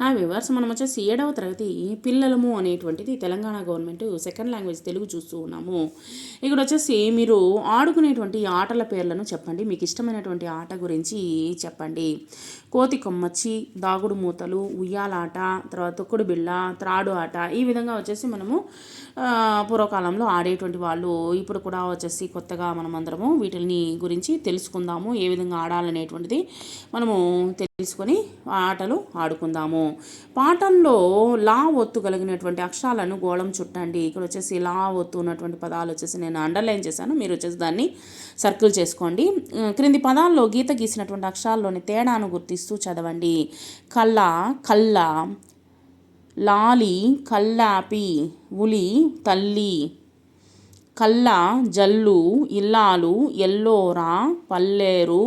Hi viewers మనం వచ్చేసి ఏడవ తరగతి పిల్లలము అనేటువంటిది Telangana government second language Telugu చూస్తూ ఉన్నాము. ఇక్కడ వచ్చేసి మీరు ఆడుకునేటువంటి ఆటల పేర్లను చెప్పండి. మీకు ఇష్టమైనటువంటి ఆట గురించి చెప్పండి. కోతి కొమ్మచ్చి దాగుడు మూతలు ఉయ్యాలాట తర్వాత తొక్కుడు బిళ్ళ త్రాడు ఆట ఈ విధంగా వచ్చేసి మనము పూర్వకాలంలో ఆడేటువంటి వాళ్ళు ఇప్పుడు కూడా వచ్చేసి కొత్తగా మనం అందరము వీటిని గురించి తెలుసుకుందాము. ఏ విధంగా ఆడాలనేటువంటిది మనము తెలుసుకొని ఆటలు ఆడుకుందాము. పాఠంలో లా ఒత్తు కలిగినటువంటి అక్షరాలను గోళం చుట్టండి. ఇక్కడ వచ్చేసి లా ఒత్తు ఉన్నటువంటి పదాలు వచ్చేసి నేను అండర్లైన్ చేశాను. మీరు వచ్చేసి దాన్ని సర్కిల్ చేసుకోండి. క్రింది పదాల్లో గీత గీసినటువంటి అక్షరాల్లోని తేడాను గుర్తిస్తూ చదవండి. కళ్ళ కళ్ళ లాలి కల్లాపి ఉలి తల్లి కళ్ళ జల్లు ఇల్లాలు ఎల్లోరా పల్లేరు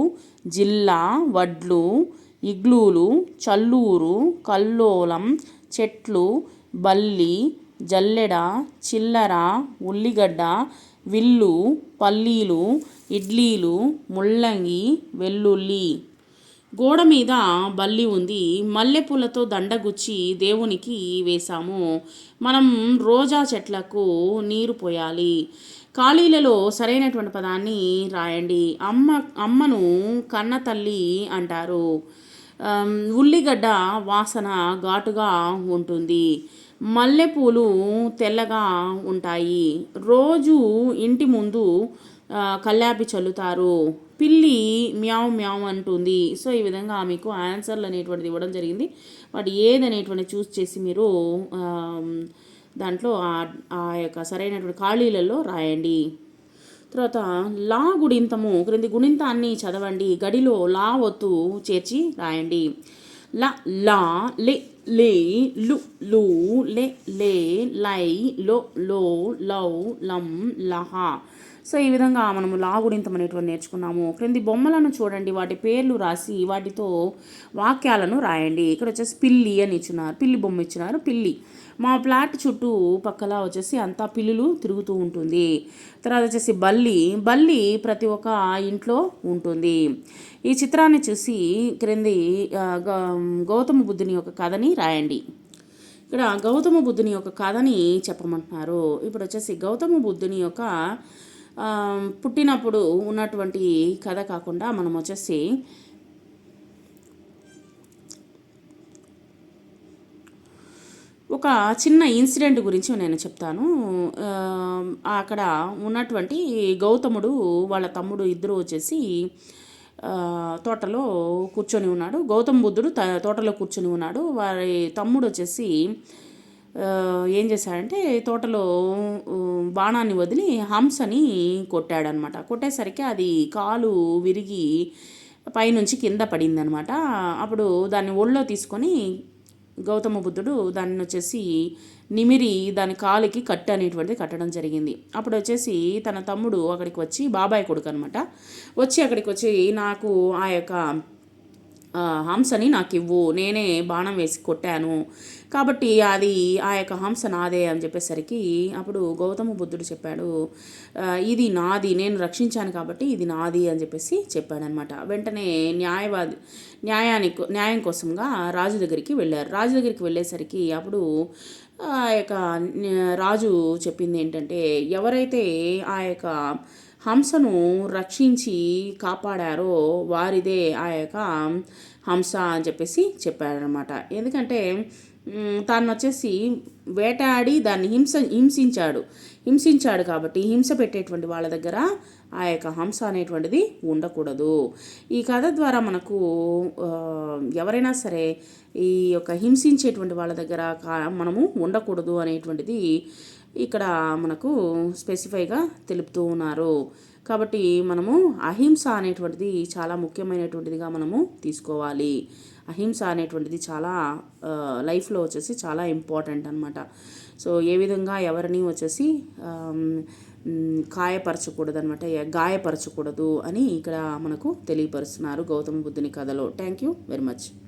జిల్లా వడ్లు ఇగ్లూలు చల్లూరు కల్లోలం చెట్లు బల్లి జల్లెడ చిల్లర ఉల్లిగడ్డ విల్లు పల్లీలు ఇడ్లీలు ముల్లంగి వెల్లుల్లి. గోడ మీద బల్లి ఉంది. మల్లెపూలతో దండగుచ్చి దేవునికి వేశాము. మనం రోజా చెట్లకు నీరు పోయాలి. ఖాళీలలో సరైనటువంటి పదాన్ని రాయండి. అమ్మ అమ్మను కన్న తల్లి అంటారు. ఉల్లిగడ్డ వాసన ఘాటుగా ఉంటుంది. మల్లెపూలు తెల్లగా ఉంటాయి. రోజు ఇంటి ముందు కల్లాపి చల్లుతారు. పిల్లి మ్యావ్ మ్యావ్ అంటుంది. సో ఈ విధంగా మీకు ఆన్సర్లు అనేటువంటిది ఇవ్వడం జరిగింది. వాటి ఏదనేటువంటి చూస్ చేసి మీరు దాంట్లో ఆ యొక్క సరైనటువంటి ఖాళీలలో రాయండి. తర్వాత లా గుడింతము క్రింది గుణింతాన్ని చదవండి. గడిలో లా ఒత్తు చేర్చి రాయండి. ల లా లే లే లు లు లే లే లై లో లో లౌ లం లహ. సో ఈ విధంగా మనము లాగుడింతం అనేటువంటి నేర్చుకున్నాము. క్రింది బొమ్మలను చూడండి. వాటి పేర్లు రాసి వాటితో వాక్యాలను రాయండి. ఇక్కడ వచ్చేసి పిల్లి అని ఇచ్చినారు. పిల్లి బొమ్మ ఇచ్చినారు. పిల్లి. మా ఫ్లాట్ చుట్టూ పక్కల వచ్చేసి అంతా పిల్లులు తిరుగుతూ ఉంటుంది. తర్వాత వచ్చేసి బల్లి. బల్లి ప్రతి ఒక్క ఇంట్లో ఉంటుంది. ఈ చిత్రాన్ని చూసి క్రింది గౌతమ బుద్ధుని యొక్క కథని రాయండి. ఇక్కడ గౌతమ బుద్ధుని యొక్క కథని చెప్పమంటున్నారు. ఇప్పుడు వచ్చేసి గౌతమ బుద్ధుని యొక్క పుట్టినప్పుడు ఉన్నటువంటి కథ కాకుండా మనం వచ్చేసి ఒక చిన్న ఇన్సిడెంట్ గురించి నేను చెప్తాను. అక్కడ ఉన్నటువంటి గౌతముడు వాళ్ళ తమ్ముడు ఇద్దరు వచ్చేసి తోటలో కూర్చొని ఉన్నాడు. గౌతమ బుద్ధుడు తోటలో కూర్చొని ఉన్నాడు. వారి తమ్ముడు వచ్చేసి ఏం చేశాడంటే తోటలో బాణాన్ని వదిలి హంసని కొట్టాడనమాట. కొట్టేసరికి అది కాలు విరిగి పైనుంచి కింద పడిందనమాట. అప్పుడు దాన్ని ఒళ్ళో తీసుకొని గౌతమ బుద్ధుడు దాన్ని వచ్చేసి నిమిరి దాని కాలికి కట్టు అనేటువంటిది కట్టడం జరిగింది. అప్పుడు వచ్చేసి తన తమ్ముడు అక్కడికి వచ్చి బాబాయ్ కొడుకు అనమాట వచ్చి అక్కడికి వచ్చి నాకు ఆ యొక్క హంసని నాకు ఇవ్వు. నేనే బాణం వేసి కొట్టాను. కాబట్టి అది ఆ యొక్క హంస నాదే అని చెప్పేసరికి అప్పుడు గౌతమ బుద్ధుడు చెప్పాడు ఇది నాది. నేను రక్షించాను కాబట్టి ఇది నాది అని చెప్పేసి చెప్పాడనమాట. వెంటనే న్యాయవాది న్యాయానికి న్యాయం కోసంగా రాజు దగ్గరికి వెళ్ళారు. రాజు దగ్గరికి వెళ్ళేసరికి అప్పుడు ఆ యొక్క రాజు చెప్పింది ఏంటంటే ఎవరైతే ఆ యొక్క హంసను రక్షించి కాపాడారో వారిదే ఆ యొక్క హంస అని చెప్పేసి చెప్పాడనమాట ఎందుకంటే తాను వచ్చేసి వేటాడి దాన్ని హింస హింసించాడు. హింసించాడు కాబట్టి హింస పెట్టేటువంటి వాళ్ళ దగ్గర ఆ యొక్క హంస అనేటువంటిది ఉండకూడదు. ఈ కథ ద్వారా మనకు ఎవరైనా సరే ఈ యొక్క హింసించేటువంటి వాళ్ళ దగ్గర మనము ఉండకూడదు అనేటువంటిది ఇక్కడ మనకు స్పెసిఫైగా తెలుపుతూ ఉన్నారు. కాబట్టి మనము అహింస అనేటువంటిది చాలా ముఖ్యమైనటువంటిదిగా మనము తీసుకోవాలి. అహింస అనేటువంటిది చాలా లైఫ్లో వచ్చేసి చాలా ఇంపార్టెంట్ అనమాట సో ఏ విధంగా ఎవరిని వచ్చేసి కాయపరచకూడదు అనమాట గాయపరచకూడదు అని ఇక్కడ మనకు తెలియపరుస్తున్నారు గౌతమ బుద్ధుని కథలో. Thank you very much.